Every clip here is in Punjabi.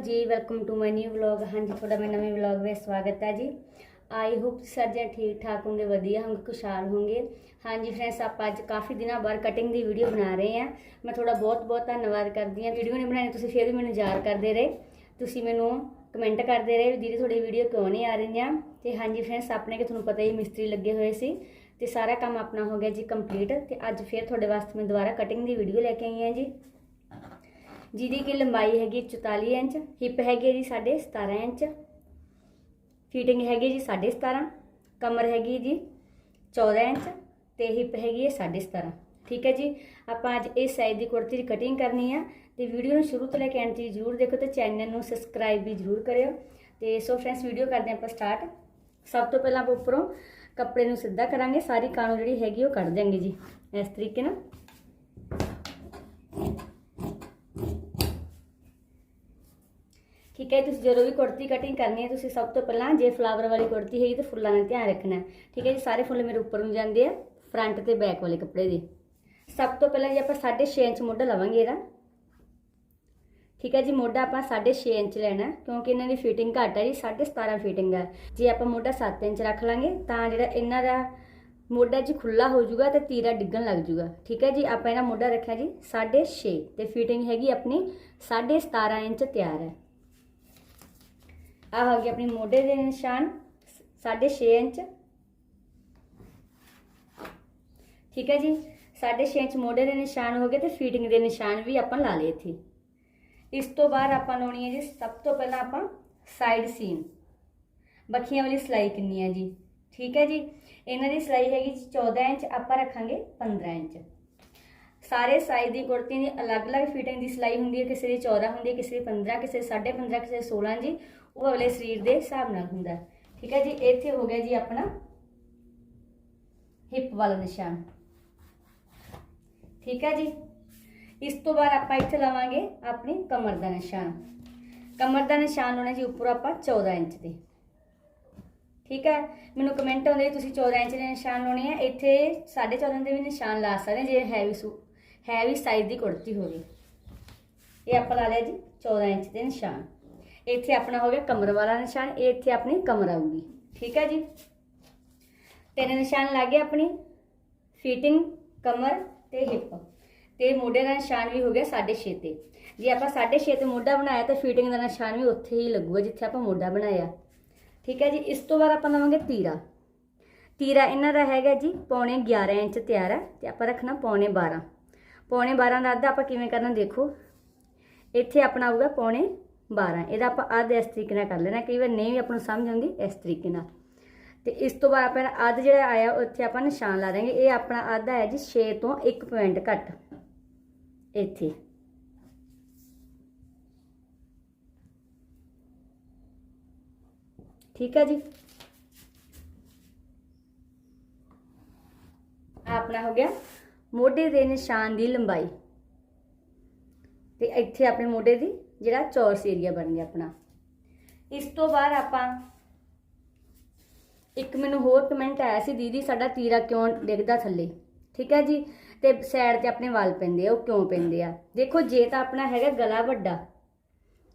ਜੀ welcome to my new vlog ਹਾਂਜੀ, ਤੁਹਾਡਾ ਮੇਰੇ ਨਵੇਂ ਵਲੌਗ ਵਿੱਚ ਸਵਾਗਤ ਹੈ ਜੀ। ਆਈ ਹੋਪ ਸਾਰੇ ਠੀਕ ਠਾਕ ਹੋਗੇ ਵਧੀਆ ਹੋਗੇ ਖੁਸ਼ਹਾਲ ਹੋਗੇ ਹਾਂਜੀ ਫਰੈਂਡਸ ਆਪਾਂ ਅੱਜ ਕਾਫੀ ਦਿਨਾਂ ਬਾਅਦ ਕਟਿੰਗ ਦੀ ਵੀਡੀਓ ਬਣਾ ਰਹੇ ਹਾਂ। ਮੈਂ ਤੁਹਾਡਾ ਬਹੁਤ ਬਹੁਤ ਧੰਨਵਾਦ ਕਰਦੀ ਹਾਂ। ਵੀਡੀਓ ਨਹੀਂ ਬਣਾਈ, ਤੁਸੀਂ ਫਿਰ ਵੀ ਮੈਨੂੰ ਯਾਦ ਕਰਦੇ ਰਹੇ। ਤੁਸੀਂ ਮੈਨੂੰ ਕਮੈਂਟ ਕਰਦੇ ਰਹੇ ਵੀ ਦੀਦੀ, ਤੁਹਾਡੀ ਵੀਡੀਓ ਕਿਉਂ ਨਹੀਂ ਆ ਰਹੀਆਂ? ਤੇ ਹਾਂਜੀ ਫਰੈਂਡਸ ਆਪਣੇ ਕਿ ਤੁਹਾਨੂੰ ਪਤਾ ਹੀ ਮਿਸਤਰੀ ਲੱਗੇ ਹੋਏ ਸੀ। ਤੇ ਸਾਰਾ ਕੰਮ ਆਪਣਾ ਹੋ ਗਿਆ ਜੀ ਕੰਪਲੀਟ ਤੇ ਅੱਜ ਫਿਰ ਤੁਹਾਡੇ ਵਾਸਤੇ ਮੈਂ ਦੁਬਾਰਾ ਕਟਿੰਗ ਦੀ ਵੀਡੀਓ ਲੈ ਕੇ ਆਈ ਹਾਂ ਜੀ। ਜਿਹਦੀ ਕਿ ਲੰਬਾਈ ਹੈਗੀ 44 ਇੰਚ, ਹਿਪ ਹੈਗੀ ਹੈ ਜੀ ਸਾਡੇ 17 ਇੰਚ, ਫਿਟਿੰਗ ਹੈਗੀ ਜੀ ਸਾਡੇ 17 ਕਮਰ ਹੈਗੀ ਜੀ 14 ਇੰਚ ਤੇ ਹਿਪ ਹੈਗੀ ਹੈ ਸਾਡੇ 17 ਠੀਕ ਹੈ ਜੀ? ਆਪਾਂ ਅੱਜ ਇਸ ਸਾਈਜ਼ ਦੀ ਕੁੜਤੀ ਦੀ ਕਟਿੰਗ ਕਰਨੀ ਆ ਤੇ ਵੀਡੀਓ ਨੂੰ ਸ਼ੁਰੂ ਤੋਂ ਲੈ ਕੇ ਅੰਤ ਤੱਕ ਜਰੂਰ ਦੇਖੋ ਤੇ ਚੈਨਲ ਨੂੰ ਸਬਸਕ੍ਰਾਈਬ ਵੀ ਜਰੂਰ ਕਰਿਓ। ਤੇ ਸੋ ਫਰੈਂਡਸ ਵੀਡੀਓ ਕਰਦੇ ਆਪਾਂ ਸਟਾਰਟ ਸਭ ਤੋਂ ਪਹਿਲਾਂ ਆਪਾਂ ਉੱਪਰੋਂ ਕੱਪੜੇ ਨੂੰ ਸਿੱਧਾ ਕਰਾਂਗੇ, ਸਾਰੀ ਕਾਣੋ ਜਿਹੜੀ ਹੈਗੀ ਉਹ ਕੱਢ ਦਿਆਂਗੇ ਜੀ। ਇਸ ਤਰੀਕੇ ਨਾਲ ਠੀਕ ਹੈ ਤੁਸੀਂ ਜਦੋਂ ਵੀ ਕੁੜਤੀ ਕਟਿੰਗ ਕਰਨੀ ਹੈ, ਤੁਸੀਂ ਸਭ ਤੋਂ ਪਹਿਲਾਂ ਜੇ ਫਲਾਵਰ ਵਾਲੀ ਕੁੜਤੀ ਹੈਗੀ ਤਾਂ ਫੁੱਲਾਂ ਦਾ ਧਿਆਨ ਰੱਖਣਾ ਠੀਕ ਹੈ ਜੀ, ਸਾਰੇ ਫੁੱਲ ਮੇਰੇ ਉੱਪਰ ਨੂੰ ਜਾਂਦੇ ਆ ਫਰੰਟ ਤੇ ਬੈਕ ਵਾਲੇ ਕੱਪੜੇ ਦੇ। ਸਭ ਤੋਂ ਪਹਿਲਾਂ ਜੀ ਆਪਾਂ 6.5 ਇੰਚ ਮੋਢਾ ਲਵਾਂਗੇ ਇਹਦਾ। ਠੀਕ ਹੈ ਜੀ, ਮੋਢਾ ਆਪਾਂ 6.5 ਇੰਚ ਲੈਣਾ ਕਿਉਂਕਿ ਇਹਨਾਂ ਦੀ ਫਿਟਿੰਗ ਘੱਟ ਹੈ ਜੀ 17.5 ਫਿਟਿੰਗ ਹੈ। ਜੇ ਆਪਾਂ ਮੋਢਾ 7 ਇੰਚ ਰੱਖ ਲਾਂਗੇ, ਤਾਂ ਜਿਹੜਾ ਇਹਨਾਂ ਦਾ ਮੋਢਾ ਜੀ ਖੁੱਲਾ ਹੋ ਜਾਊਗਾ ਤੇ ਤੀਰਾ ਡਿੱਗਣ ਲੱਗ ਜਾਊਗਾ। ਠੀਕ ਹੈ ਜੀ, ਆਪਾਂ ਇਹਦਾ ਮੋਢਾ ਰੱਖਿਆ ਜੀ 6.5 ਤੇ ਫਿਟਿੰਗ ਹੈਗੀ ਆਪਣੀ 17.5 ਇੰਚ ਤਿਆਰ ਹੈ। ਆ ਹੋ ਗਿਆ ਆਪਣੀ ਮੋਢੇ ਦੇ ਨਿਸ਼ਾਨ 6.5 ਇੰਚ। ਠੀਕ ਹੈ ਜੀ? 6.5 ਇੰਚ ਮੋਢੇ ਦੇ ਨਿਸ਼ਾਨ ਹੋ ਗਏ ਤੇ ਫਿਟਿੰਗ ਦੇ ਨਿਸ਼ਾਨ ਵੀ ਆਪਾਂ ਲਾ ਲਏ ਇੱਥੇ। ਇਸ ਤੋਂ ਬਾਅਦ ਆਪਾਂ ਲਾਉਣੀ ਹੈ ਜੀ, ਸਭ ਤੋਂ ਪਹਿਲਾਂ ਆਪਾਂ ਸਾਈਡ ਸੀਨ ਬੱਖੀਆਂ ਵਾਲੀ ਸਿਲਾਈ ਕਿੰਨੀ ਹੈ ਜੀ? ਠੀਕ ਹੈ ਜੀ? ਇਹਨਾਂ ਦੀ ਸਿਲਾਈ ਹੈਗੀ ਜੀ 14 ਇੰਚ, ਆਪਾਂ ਰੱਖਾਂਗੇ 15 ਇੰਚ। ਸਾਰੇ ਸਾਈਜ਼ ਦੀ ਕੁੜਤੀ ਦੀ ਅਲੱਗ-ਅਲੱਗ ਫਿਟਿੰਗ ਦੀ ਸਿਲਾਈ ਹੁੰਦੀ ਹੈ, ਕਿਸੇ ਦੀ 14 ਹੁੰਦੀ ਹੈ, ਕਿਸੇ ਦੀ 15 ਕਿਸੇ ਦੀ 15.5 ਕਿਸੇ ਦੀ 16 ਜੀ। ਉਹ ਅਗਲੇ ਸਰੀਰ ਦੇ ਹਿਸਾਬ ਨਾਲ ਹੁੰਦਾ ਠੀਕ ਹੈ ਜੀ, ਇੱਥੇ ਹੋ ਗਿਆ ਜੀ ਆਪਣਾ ਹਿੱਪ ਵਾਲਾ ਨਿਸ਼ਾਨ। ਠੀਕ ਹੈ ਜੀ, ਇਸ ਤੋਂ ਬਾਅਦ ਆਪਾਂ ਇੱਥੇ ਲਵਾਂਗੇ ਆਪਣੀ ਕਮਰ ਦਾ ਨਿਸ਼ਾਨ। ਕਮਰ ਦਾ ਨਿਸ਼ਾਨ ਲਾਉਣਾ ਜੀ ਉੱਪਰ ਆਪਾਂ 14 ਇੰਚ ਦੇ। ਠੀਕ ਹੈ, ਮੈਨੂੰ ਕਮੈਂਟ ਆਉਂਦੇ ਤੁਸੀਂ 14 ਇੰਚ ਦੇ ਨਿਸ਼ਾਨ ਲਾਉਣੇ ਆ। ਇੱਥੇ 14.5 ਦੇ ਵੀ ਨਿਸ਼ਾਨ ਲਾ ਸਕਦੇ ਜੇ ਹੈਵੀ ਸੂ ਹੈਵੀ ਸਾਈਜ਼ ਦੀ ਕੁੜਤੀ ਹੋਵੇ। ਇਹ ਆਪਾਂ ਲਾ ਲਿਆ ਜੀ 14 ਇੰਚ ਦੇ ਨਿਸ਼ਾਨ। ਇੱਥੇ ਆਪਣਾ ਹੋ ਗਿਆ ਕਮਰ ਵਾਲਾ ਨਿਸ਼ਾਨ, ਇਹ ਇੱਥੇ ਆਪਣੀ ਕਮਰ ਆਊਗੀ। ਠੀਕ ਹੈ ਜੀ? ਤਿੰਨ ਨਿਸ਼ਾਨ ਲੱਗ ਗਏ ਆਪਣੀ ਫਿਟਿੰਗ ਕਮਰ ਤੇ ਹਿੱਪ ਤੇ ਮੋਢੇ ਦਾ ਨਿਸ਼ਾਨ ਵੀ ਹੋ ਗਿਆ 6.5 ਤੇ। ਜੇ ਆਪਾਂ 6.5 ਤੇ ਮੋਢਾ ਬਣਾਇਆ ਤਾਂ ਫਿਟਿੰਗ ਦਾ ਨਿਸ਼ਾਨ ਵੀ ਉੱਥੇ ਹੀ ਲੱਗੂਗਾ ਜਿੱਥੇ ਆਪਾਂ ਮੋਢਾ ਬਣਾਇਆ। ਠੀਕ ਹੈ ਜੀ? ਇਸ ਤੋਂ ਬਾਅਦ ਆਪਾਂ ਲਵਾਂਗੇ ਤੀਰਾ। ਤੀਰਾ ਇਹਨਾਂ ਦਾ ਹੈਗਾ ਜੀ ਪੌਣੇ 11 ਇੰਚ ਤਿਆਰ ਹੈ ਤੇ ਆਪਾਂ ਰੱਖਣਾ ਪੌਣੇ 12 ਪੌਣੇ 12 ਦਾ ਅੱਧਾ ਆਪਾਂ ਕਿਵੇਂ ਕਰਨਾ ਦੇਖੋ। ਇੱਥੇ ਆਪਣਾ ਆਊਗਾ ਪੌਣੇ 12 ਇਹਦਾ ਆਪਾਂ ਅੱਧ ਇਸ ਤਰੀਕੇ ਨਾਲ ਕਰ ਲੈਣਾ। ਕਈ ਵਾਰ ਨਹੀਂ ਵੀ ਆਪਾਂ ਨੂੰ ਸਮਝ ਆਉਂਦੀ ਇਸ ਤਰੀਕੇ ਨਾਲ। ਤੇ ਇਸ ਤੋਂ ਬਾਅਦ ਆਪਾਂ ਅੱਧ ਜਿਹੜਾ ਆਇਆ, ਉੱਥੇ ਆਪਾਂ ਨਿਸ਼ਾਨ ਲਾ ਦਾਂਗੇ ਇਹ ਆਪਣਾ ਅੱਧ ਹੈ ਜੀ 6 ਤੋਂ 1 ਪੁਆਇੰਟ ਘੱਟ। ਇੱਥੇ। ਠੀਕ ਹੈ ਜੀ? ਆਪਣਾ ਹੋ ਗਿਆ ਮੋਢੇ ਦੇ ਨਿਸ਼ਾਨ ਦੀ ਲੰਬਾਈ। ਤੇ ਇੱਥੇ ਆਪਣੇ ਮੋਢੇ ਦੀ ਜਿਹੜਾ ਚੌਰਸ ਏਰੀਆ ਬਣ ਗਿਆ ਆਪਣਾ। ਇਸ ਤੋਂ ਬਾਅਦ ਆਪਾਂ ਇੱਕ ਮੈਨੂੰ ਹੋਰ ਕਮੈਂਟ ਆਇਆ ਸੀ, ਦੀਦੀ, ਸਾਡਾ ਤੀਰਾ ਕਿਉਂ ਡਿੱਗਦਾ ਥੱਲੇ? ਠੀਕ ਹੈ ਜੀ? ਤੇ ਸਾਈਡ ਤੇ ਆਪਣੇ ਵਾਲ ਪੈਂਦੇ ਆ, ਉਹ ਕਿਉਂ ਪੈਂਦੇ ਆ? ਦੇਖੋ, ਜੇ ਤਾਂ ਆਪਣਾ ਹੈਗਾ ਗਲਾ ਵੱਡਾ,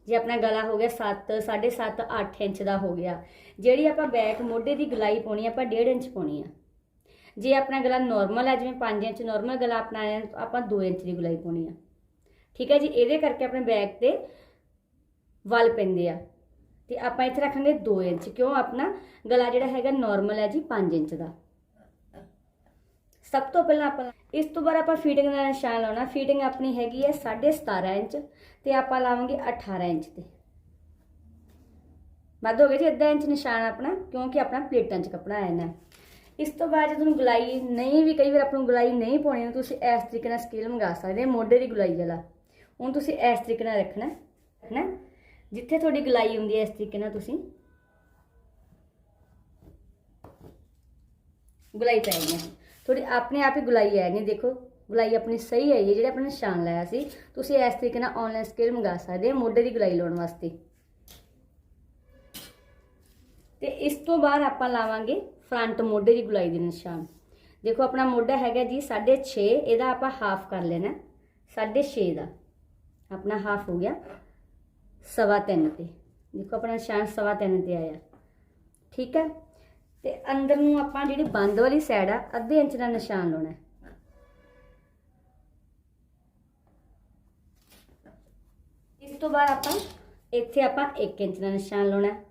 ਜੇ ਆਪਣਾ ਗਲਾ ਹੋ ਗਿਆ 7 7.5 8 ਇੰਚ ਦਾ ਹੋ ਗਿਆ, ਜਿਹੜੀ ਆਪਾਂ ਬੈਕ ਮੋਢੇ ਦੀ ਗਲਾਈ ਪਾਉਣੀ ਆਪਾਂ 1.5 ਇੰਚ ਪਾਉਣੀ ਆ। ਜੇ ਆਪਣਾ ਗਲਾ ਨਾਰਮਲ ਹੈ ਜਿਵੇਂ 5 ਇੰਚ ਨਾਰਮਲ ਗਲਾ ਆਪਣਾ ਆਪਾਂ 2 ਇੰਚ ਦੀ ਗਲਾਈ ਪਾਉਣੀ ਆ। ਠੀਕ ਹੈ ਜੀ? ਇਹਦੇ ਕਰਕੇ ਆਪਣੇ ਬੈਗ ਤੇ ਵੱਲ ਪੈਂਦੇ ਆ। ਤੇ ਆਪਾਂ ਇੱਥੇ ਰੱਖਾਂਗੇ 2 ਇੰਚ। ਕਿਉਂ? ਆਪਣਾ ਗਲਾ ਜਿਹੜਾ ਹੈਗਾ ਨਾਰਮਲ ਹੈ ਜੀ 5 ਇੰਚ ਦਾ। ਸਭ ਤੋਂ ਪਹਿਲਾਂ ਆਪਾਂ ਇਸ ਤੋਂ ਬਾਅਦ ਆਪਾਂ ਫੀਟਿੰਗ ਦਾ ਨਿਸ਼ਾਨ ਲਾਉਣਾ। ਫੀਟਿੰਗ ਆਪਣੀ ਹੈਗੀ ਹੈ 17.5 ਇੰਚ ਤੇ ਆਪਾਂ ਲਾਵਾਂਗੇ 18 ਇੰਚ ਤੇ। ਵੱਧ ਹੋ ਗਿਆ ਜੀ ਅੱਧਾ ਇੰਚ ਨਿਸ਼ਾਨ ਆਪਣਾ, ਕਿਉਂਕਿ ਆਪਣਾ ਪਲੇਟਾਂ 'ਚ ਕੱਪੜਾ ਆਇਆ ਨਾ। ਇਸ ਤੋਂ ਬਾਅਦ ਜੇ ਤੁਹਾਨੂੰ ਗੁਲਾਈ ਨਹੀਂ ਵੀ ਕਈ ਵਾਰ ਆਪਾਂ ਨੂੰ ਗੁਲਾਈ ਨਹੀਂ ਪਾਉਣੀ, ਤੁਸੀਂ ਇਸ ਤਰੀਕੇ ਨਾਲ ਸਕੇਲ ਮੰਗਾ ਸਕਦੇ ਹੋ। ਮੋਢੇ ਦੀ ਗੁਲਾਈ ਵਾਲਾ। ਹੁਣ ਤੁਸੀਂ ਇਸ ਤਰੀਕੇ ਨਾਲ ਰੱਖਣਾ ਹੈ ਨਾ ਜਿੱਥੇ ਤੁਹਾਡੀ ਗਲਾਈ ਹੁੰਦੀ ਹੈ ਇਸ ਤਰੀਕੇ ਨਾਲ ਤੁਸੀਂ ਗੁਲਾਈ ਪਾਈ ਹੈ ਥੋੜੀ ਆਪਣੇ ਆਪ ਹੀ ਗੁਲਾਈ ਆਏਗੀ ਦੇਖੋ, ਗੁਲਾਈ ਆਪਣੀ ਸਹੀ ਆਈ ਹੈ, ਜਿਹੜੇ ਆਪਣੇ ਨਿਸ਼ਾਨ ਲਾਇਆ ਸੀ। ਤੁਸੀਂ ਇਸ ਤਰੀਕੇ ਨਾਲ ਆਨਲਾਈਨ ਸਕੇਲ ਮੰਗਾ ਸਕਦੇ ਹੋ ਮੋਢੇ ਦੀ ਗੁਲਾਈ ਲਾਉਣ ਵਾਸਤੇ। ਤੇ ਇਸ ਤੋਂ ਬਾਅਦ ਆਪਾਂ ਲਾਵਾਂਗੇ ਫਰੰਟ ਮੋਢੇ ਦੀ ਗੁਲਾਈ ਦੇ ਨਿਸ਼ਾਨ। ਦੇਖੋ, ਆਪਣਾ ਮੋਢਾ ਹੈਗਾ ਜੀ 6.5 ਇਹਦਾ ਆਪਾਂ ਹਾਫ ਕਰ ਲੈਣਾ 6.5 ਦਾ। ਆਪਣਾ ਹਾਫ ਹੋ ਗਿਆ ਸਵਾ ਤਿੰਨ ਤੇ। ਦੇਖੋ ਆਪਣਾ ਨਿਸ਼ਾਨ ਸਵਾ ਤਿੰਨ ਤੇ ਆਇਆ। ਠੀਕ ਹੈ? ਤੇ ਅੰਦਰ ਨੂੰ ਆਪਾਂ ਜਿਹੜੀ ਬੰਦ ਵਾਲੀ ਸਾਈਡ ਆ, ਅੱਧੇ ਇੰਚ ਦਾ ਨਿਸ਼ਾਨ ਲਾਉਣਾ ਹੈ। ਇਸ ਤੋਂ ਬਾਅਦ ਆਪਾਂ ਇੱਥੇ ਆਪਾਂ 1 ਇੰਚ ਦਾ ਨਿਸ਼ਾਨ ਲਾਉਣਾ ਹੈ।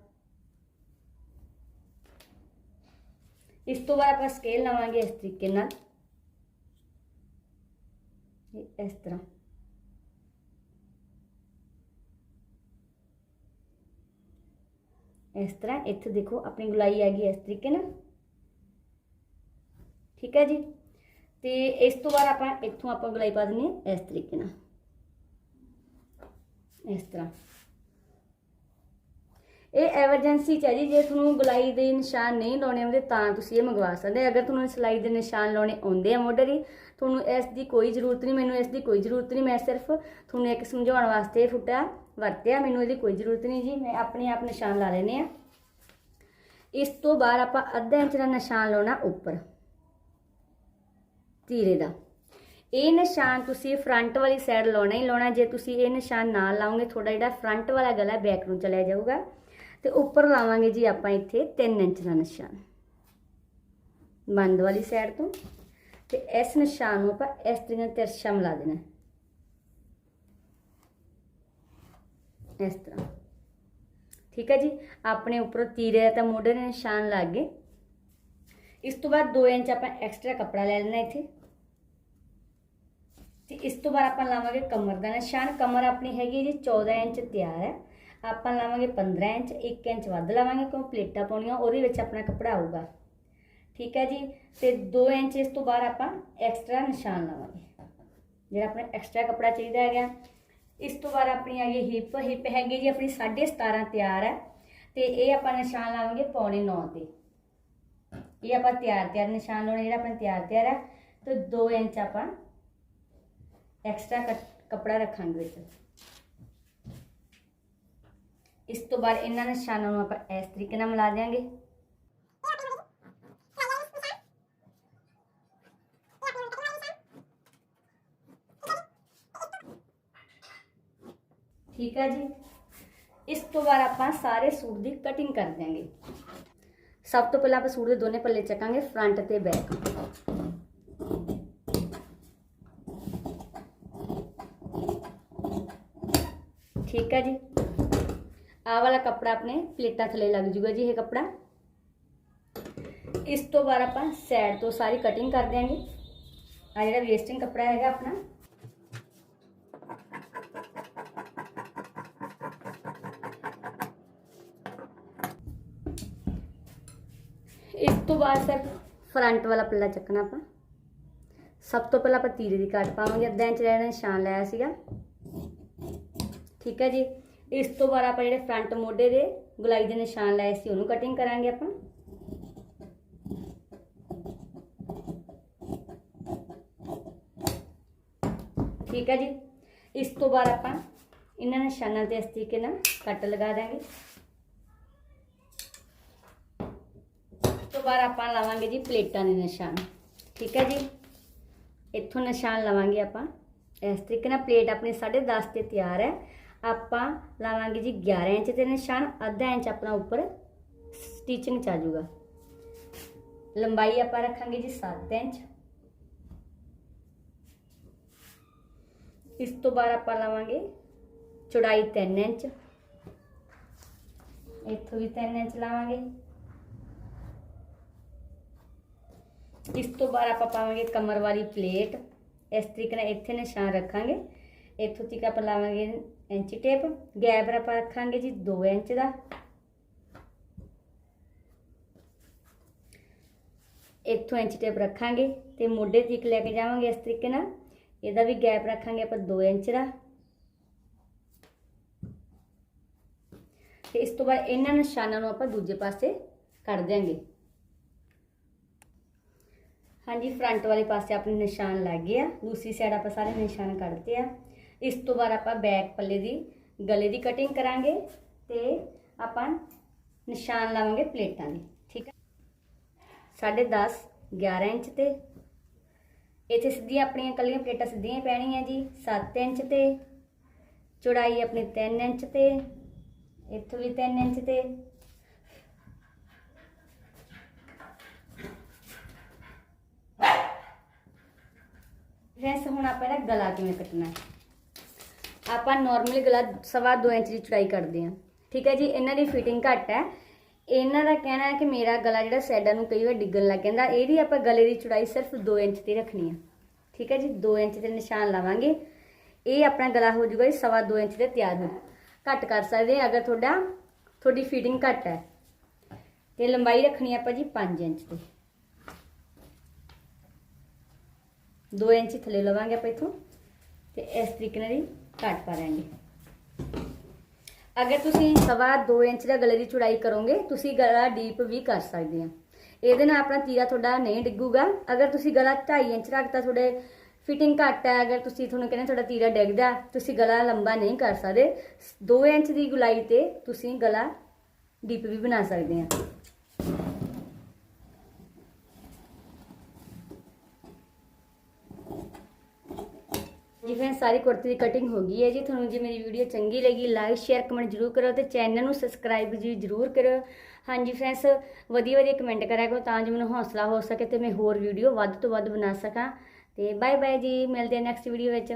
ਇਸ ਤੋਂ ਬਾਅਦ ਆਪਾਂ ਸਕੇਲ ਲਵਾਂਗੇ ਇਸ ਤਰੀਕੇ ਨਾਲ। ਇਸ ਤਰ੍ਹਾਂ। ਇਸ ਤਰ੍ਹਾਂ ਇੱਥੇ ਦੇਖੋ ਆਪਣੀ ਗੁਲਾਈ ਆ ਗਈ ਇਸ ਤਰੀਕੇ ਨਾਲ। ਠੀਕ ਹੈ ਜੀ? ਤੇ ਇਸ ਤੋਂ ਬਾਅਦ ਆਪਾਂ ਇੱਥੋਂ ਆਪਾਂ ਗੁਲਾਈ ਪਾ ਦਿੰਨੀ ਹੈ ਇਸ ਤਰੀਕੇ ਨਾਲ। ਇਸ ਤਰ੍ਹਾਂ। ਇਹ ਐਮਰਜੈਂਸੀ ਚ ਹੈ ਜੀ, ਜੇ ਤੁਹਾਨੂੰ ਗੁਲਾਈ ਦੇ ਨਿਸ਼ਾਨ ਨਹੀਂ ਲਾਉਣੇ ਆਉਂਦੇ ਤਾਂ ਤੁਸੀਂ ਇਹ ਮੰਗਵਾ ਸਕਦੇ ਅਗਰ ਤੁਹਾਨੂੰ ਸਿਲਾਈ ਦੇ ਨਿਸ਼ਾਨ ਲਾਉਣੇ ਆਉਂਦੇ ਆ ਮੋਢੇ ਦੀ ਤੁਹਾਨੂੰ ਇਸ ਦੀ ਕੋਈ ਜ਼ਰੂਰਤ ਨਹੀਂ, ਮੈਨੂੰ ਇਸ ਦੀ ਕੋਈ ਜ਼ਰੂਰਤ ਨਹੀਂ, ਮੈਂ ਸਿਰਫ ਤੁਹਾਨੂੰ ਇੱਕ ਸਮਝਾਉਣ ਵਾਸਤੇ ਇਹ ਫੁੱਟਾ ਵਰਤਿਆ, ਮੈਨੂੰ ਇਹਦੀ ਕੋਈ ਜ਼ਰੂਰਤ ਨਹੀਂ ਜੀ, ਮੈਂ ਆਪਣੇ ਆਪ ਨਿਸ਼ਾਨ ਲਾ ਲੈਨੇ ਆ ਇਸ ਤੋਂ ਬਾਅਦ ਆਪਾਂ ਅੱਧਾ ਇੰਚ ਦਾ ਨਿਸ਼ਾਨ ਲਾਉਣਾ ਉੱਪਰ ਤੀਰੇ ਦਾ। ਇਹ ਨਿਸ਼ਾਨ ਤੁਸੀਂ ਫਰੰਟ ਵਾਲੀ ਸਾਈਡ ਲਾਉਣਾ ਹੀ ਲਾਉਣਾ, ਜੇ ਤੁਸੀਂ ਇਹ ਨਿਸ਼ਾਨ ਨਾ ਲਾਓਗੇ, ਤੁਹਾਡਾ ਜਿਹੜਾ ਫਰੰਟ ਵਾਲਾ ਗਲਾ ਬੈਕ ਨੂੰ ਚਲਿਆ ਜਾਊਗਾ। ਤੇ ਉੱਪਰ ਲਾਵਾਂਗੇ ਜੀ ਆਪਾਂ ਇੱਥੇ 3 ਇੰਚ ਦਾ ਨਿਸ਼ਾਨ, ਬੰਦ ਵਾਲੀ ਸਾਈਡ ਤੋਂ। ਤੇ ਇਸ ਨਿਸ਼ਾਨ ਨੂੰ ਆਪਾਂ ਇਸ ਤਰੀਕੇ ਨਾਲ ਤਿਰਛਾ ਮਿਲਾ ਦੇਣਾ। ਇਸ ਤਰ੍ਹਾਂ। ਠੀਕ ਹੈ ਜੀ? ਆਪਣੇ ਉੱਪਰ ਤੀਰੇ ਤਾਂ ਮੋਢੇ ਦੇ ਨਿਸ਼ਾਨ ਲੱਗ ਗਏ ਇਸ ਤੋਂ ਬਾਅਦ 2 ਇੰਚ ਆਪਾਂ ਐਕਸਟਰਾ ਕੱਪੜਾ ਲੈ ਲੈਣਾ ਇੱਥੇ। ਤੇ ਇਸ ਤੋਂ ਬਾਅਦ ਆਪਾਂ ਲਾਵਾਂਗੇ ਕਮਰ ਦਾ ਨਿਸ਼ਾਨ। ਕਮਰ ਆਪਣੀ ਹੈਗੀ ਜੀ 14 ਇੰਚ ਤਿਆਰ ਹੈ। ਆਪਾਂ ਲਾਵਾਂਗੇ 15 ਇੰਚ 1 ਇੰਚ ਵੱਧ ਲਾਵਾਂਗੇ ਕਿਉਂ ਪਲੇਟਾਂ ਪਾਉਣੀਆਂ, ਉਹਦੇ ਵਿੱਚ ਆਪਣਾ ਕੱਪੜਾ ਆਊਗਾ। ਠੀਕ ਹੈ ਜੀ? ਤੇ 2 ਇੰਚ ਇਸ ਤੋਂ ਬਾਅਦ ਆਪਾਂ ਐਕਸਟਰਾ ਨਿਸ਼ਾਨ ਲਾਵਾਂਗੇ। ਜਿਹੜਾ ਆਪਣਾ ਐਕਸਟਰਾ ਕੱਪੜਾ ਚਾਹੀਦਾ ਹੈਗਾ। ਇਸ ਤੋਂ ਬਾਅਦ ਆਪਣੀ ਆ ਗਈ ਹਿਪ ਹਿਪ ਹੈਗੀ ਜੀ, ਆਪਣੀ 17.5 ਤਿਆਰ ਹੈ। ਤੇ ਇਹ ਆਪਾਂ ਨਿਸ਼ਾਨ ਲਾਵਾਂਗੇ ਪੌਣੇ 9 ਤੇ। ਇਹ ਆਪਾਂ ਤਿਆਰ ਤਿਆਰ ਨਿਸ਼ਾਨ ਲਾਉਣਾ, ਜਿਹੜਾ ਆਪਣਾ ਤਿਆਰ ਤਿਆਰ ਹੈ। ਤੇ 2 ਇੰਚ ਆਪਾਂ ਐਕਸਟਰਾ ਕੱਪੜਾ ਰੱਖਾਂਗੇ ਵਿੱਚ। ਇਸ ਤੋਂ ਬਾਅਦ ਇਹਨਾਂ ਨਿਸ਼ਾਨਾਂ ਨੂੰ ਆਪਾਂ ਇਸ ਤਰੀਕੇ ਨਾਲ ਮਿਲਾ ਦਿਆਂਗੇ। ਠੀਕ ਹੈ ਜੀ ਇਸ ਤੋਂ ਬਾਅਦ ਆਪਾਂ ਸਾਰੇ ਸੂਟ ਦੀ ਕਟਿੰਗ ਕਰ ਦਿਆਂਗੇ ਸਭ ਤੋਂ ਪਹਿਲਾਂ ਆਪਾਂ ਸੂਟ ਦੇ ਦੋਨੇ ਪੱਲੇ ਚੱਕਾਂਗੇ ਫਰੰਟ ਤੇ ਬੈਕ ਠੀਕ ਹੈ ਜੀ ਆਹ ਵਾਲਾ ਕੱਪੜਾ ਆਪਣੇ ਪਲੇਟਾਂ ਥੱਲੇ ਲੱਗ ਜੂਗਾ ਜੀ ਇਹ ਕੱਪੜਾ ਇਸ ਤੋਂ ਬਾਅਦ ਆਪਾਂ ਸਾਈਡ ਤੋਂ ਸਾਰੀ ਕਟਿੰਗ ਕਰ ਦਿਆਂਗੇ ਆ ਜਿਹੜਾ ਵੇਸਟਿੰਗ ਕੱਪੜਾ ਹੈਗਾ ਆਪਣਾ ਇਸ ਤੋਂ ਬਾਅਦ ਸਰ ਫਰੰਟ ਵਾਲਾ ਪੱਲਾ ਚੱਕਣਾ ਆਪਾਂ ਸਭ ਤੋਂ ਪਹਿਲਾਂ ਆਪਾਂ ਤੀਰੇ ਦੀ ਕਾਟ ਪਾਵਾਂਗੇ ਅੱਧਾ ਇੰਚ ਜਿਹੜਾ ਨਿਸ਼ਾਨ ਲਾਇਆ ਸੀਗਾ ਠੀਕ ਹੈ ਜੀ ਇਸ ਤੋਂ ਬਾਅਦ ਆਪਾਂ ਜਿਹੜੇ ਫਰੰਟ ਮੋਢੇ ਦੇ ਗੁਲਾਈ ਦੇ ਨਿਸ਼ਾਨ ਲਾਏ ਸੀ ਉਹਨੂੰ ਕਟਿੰਗ ਕਰਾਂਗੇ ਆਪਾਂ ਠੀਕ ਹੈ ਜੀ ਇਸ ਤੋਂ ਬਾਅਦ ਆਪਾਂ ਇਹਨਾਂ ਨਿਸ਼ਾਨਾਂ ਤੇ ਇਸ ਤਰੀਕੇ ਨਾਲ ਕੱਟ ਲਗਾ ਦਾਂਗੇ ਇਸ ਤੋਂ ਬਾਅਦ ਆਪਾਂ ਲਾਵਾਂਗੇ ਜੀ ਪਲੇਟਾਂ ਦੇ ਨਿਸ਼ਾਨ ਠੀਕ ਹੈ ਜੀ ਇੱਥੋਂ ਨਿਸ਼ਾਨ ਲਵਾਂਗੇ ਆਪਾਂ ਇਸ ਤਰੀਕੇ ਨਾਲ ਪਲੇਟ ਆਪਣੀ 10.5 ਤੇ ਤਿਆਰ ਹੈ ਆਪਾਂ ਲਾਵਾਂਗੇ ਜੀ 11 ਇੰਚ ਤੇ ਨਿਸ਼ਾਨ ਅੱਧਾ ਇੰਚ ਆਪਣਾ ਉੱਪਰ ਸਟਿਚਿੰਗ ਚ ਆ ਜਾਊਗਾ ਲੰਬਾਈ ਆਪਾਂ ਰੱਖਾਂਗੇ ਜੀ 7 ਇੰਚ ਇਸ ਤੋਂ ਬਾਅਦ ਆਪਾਂ ਲਾਵਾਂਗੇ ਚੌੜਾਈ 3 ਇੰਚ ਇੱਥੋਂ ਵੀ 3 ਇੰਚ ਲਾਵਾਂਗੇ ਇਸ ਤੋਂ ਬਾਅਦ ਆਪਾਂ ਪਾਵਾਂਗੇ ਕਮਰ ਵਾਲੀ ਪਲੇਟ। ਇਸ ਤਰੀਕੇ ਨਾਲ ਇੱਥੇ ਨਿਸ਼ਾਨ ਰੱਖਾਂਗੇ। ਇੱਥੋਂ ਤੀਕ ਆਪਾਂ ਲਾਵਾਂਗੇ ਇੰਚੀ ਟੇਪ। ਗੈਪ ਆਪਾਂ ਰੱਖਾਂਗੇ ਜੀ 2 ਇੰਚ ਦਾ। ਇੱਥੋਂ ਇੰਚ ਟੇਪ ਰੱਖਾਂਗੇ ਤੇ ਮੋਢੇ ਤੱਕ ਲੈ ਕੇ ਜਾਵਾਂਗੇ ਇਸ ਤਰੀਕੇ ਨਾਲ। ਇਹਦਾ ਵੀ ਗੈਪ ਰੱਖਾਂਗੇ ਆਪਾਂ 2 ਇੰਚ ਦਾ। ਤੇ ਇਸ ਤੋਂ ਬਾਅਦ ਇਹਨਾਂ ਨਿਸ਼ਾਨਾਂ ਨੂੰ ਆਪਾਂ ਦੂਜੇ ਪਾਸੇ ਕੱਢ ਦਿਆਂਗੇ। ਹਾਂਜੀ ਫਰੰਟ ਵਾਲੇ ਪਾਸੇ ਆਪਣੇ ਨਿਸ਼ਾਨ ਲੱਗ ਗਏ ਆ। ਦੂਸਰੀ ਸਾਈਡ ਆਪਾਂ ਸਾਰੇ ਨਿਸ਼ਾਨ ਕੱਢਤੇ ਆ। ਇਸ ਤੋਂ ਬਾਅਦ ਆਪਾਂ ਬੈਕ ਪੱਲੇ ਦੀ, ਗਲੇ ਦੀ ਕਟਿੰਗ ਕਰਾਂਗੇ ਤੇ ਆਪਾਂ ਨਿਸ਼ਾਨ ਲਾਵਾਂਗੇ ਪਲੇਟਾਂ ਦੇ, ਠੀਕ ਹੈ 10.5 11 ਇੰਚ ਤੇ। ਇੱਥੇ ਸਿੱਧੀਆਂ ਆਪਣੀਆਂ ਕੱਲੀਆਂ ਪਲੇਟਾਂ ਸਿੱਧੀਆਂ ਪੈਣੀਆਂ ਜੀ 7 ਇੰਚ ਤੇ। ਚੌੜਾਈ ਆਪਣੀ 3 ਇੰਚ ਤੇ। ਇੱਥੋਂ ਵੀ 3 ਇੰਚ ਤੇ। ਫਰੈਂਡਸ ਹੁਣ ਆਪਾਂ ਇਹਦਾ ਗਲਾ ਕਿਵੇਂ ਕੱਟਣਾ? ਹੈ ਆਪਾਂ ਨਾਰਮਲੀ ਗਲਾ ਸਵਾ 2 ਇੰਚ ਦੀ ਚੌੜਾਈ ਕਰਦੇ ਹਾਂ। ਠੀਕ ਹੈ ਜੀ? ਇਹਨਾਂ ਦੀ ਫਿਟਿੰਗ ਘੱਟ ਹੈ। ਇਹਨਾਂ ਦਾ ਕਹਿਣਾ ਹੈ ਕਿ ਮੇਰਾ ਗਲਾ ਜਿਹੜਾ ਸਾਈਡਾਂ ਨੂੰ ਕਈ ਵਾਰ ਡਿੱਗਣ ਲੱਗ ਜਾਂਦਾ। ਇਹਦੀ ਆਪਾਂ ਗਲੇ ਦੀ ਚੌੜਾਈ ਸਿਰਫ 2 ਇੰਚ ਦੀ ਰੱਖਣੀ ਹੈ। ਠੀਕ ਹੈ ਜੀ? 2 ਇੰਚ ਦੇ ਨਿਸ਼ਾਨ ਲਾਵਾਂਗੇ। ਇਹ ਆਪਣਾ ਗਲਾ ਹੋ ਜਾਊਗਾ ਜੀ, ਸਵਾ 2 ਇੰਚ ਦੇ ਤਿਆਰ ਹੋ ਘੱਟ ਕਰ ਸਕਦੇ ਹਾਂ ਅਗਰ ਤੁਹਾਡਾ, ਤੁਹਾਡੀ ਫਿਟਿੰਗ ਘੱਟ ਹੈ। ਤੇ ਲੰਬਾਈ ਰੱਖਣੀ ਆਪਾਂ ਜੀ 5 ਇੰਚ ਦੀ। 2 ਇੰਚ ਹੀ ਥੱਲੇ ਲਵਾਂਗੇ ਆਪਾਂ ਇਥੋਂ ਤੇ ਇਸ ਤਰੀਕੇ ਨਾਲ ਹੀ ਕੱਟ ਪਾ ਲਾਂਗੇ ਅਗਰ ਤੁਸੀਂ ਸਵਾ 2 ਇੰਚ ਦਾ ਗਲੇ ਦੀ ਚੌੜਾਈ ਕਰੋਗੇ, ਤੁਸੀਂ ਗਲਾ ਡੀਪ ਵੀ ਕਰ ਸਕਦੇ ਆ। ਇਹਦੇ ਨਾਲ ਆਪਣਾ ਤੀਰਾ ਤੁਹਾਡਾ ਨਹੀਂ ਡਿੱਗੂਗਾ। ਅਗਰ ਤੁਸੀਂ ਗਲਾ 2.5 ਇੰਚ ਰੱਖਤਾ, ਤੁਹਾਡੇ ਫਿਟਿੰਗ ਘੱਟ ਹੈ, ਅਗਰ ਤੁਸੀਂ ਤੁਹਾਨੂੰ ਕਹਿੰਦੇ ਤੁਹਾਡਾ ਤੀਰਾ ਡਿੱਗਦਾ, ਤੁਸੀਂ ਗਲਾ ਲੰਬਾ ਨਹੀਂ ਕਰ ਸਕਦੇ। 2 ਇੰਚ ਦੀ ਗੁਲਾਈ ਤੇ ਤੁਸੀਂ ਗਲਾ ਡੀਪ ਵੀ ਬਣਾ ਸਕਦੇ ਆ। ਜੀ ਫਰੈਂਡ ਸਾਰੀ ਕੁੜਤੀ ਦੀ ਕਟਿੰਗ ਹੋ ਗਈ ਹੈ ਜੀ। ਤੁਹਾਨੂੰ ਜੇ ਮੇਰੀ ਵੀਡੀਓ ਚੰਗੀ ਲੱਗੀ ਲਾਈਕ ਸ਼ੇਅਰ ਕਮੈਂਟ ਜਰੂਰ ਕਰੋ ਤੇ ਚੈਨਲ ਨੂੰ ਸਬਸਕ੍ਰਾਈਬ ਜੀ ਜਰੂਰ ਕਰੋ ਹਾਂਜੀ ਫਰੈਂਡਸ ਵਧੀਆ ਵਧੀਆ ਕਮੈਂਟ ਕਰਿਆ ਕਰੋ ਤਾਂ ਜੋ ਮੈਨੂੰ ਹੌਸਲਾ ਹੋ ਸਕੇ ਤੇ ਮੈਂ ਹੋਰ ਵੀਡੀਓ ਵੱਧ ਤੋਂ ਵੱਧ ਬਣਾ ਸਕਾਂ। ਤੇ ਬਾਏ ਬਾਏ ਜੀ, ਮਿਲਦੇ ਹਾਂ ਨੈਕਸਟ ਵੀਡੀਓ ਵਿੱਚ।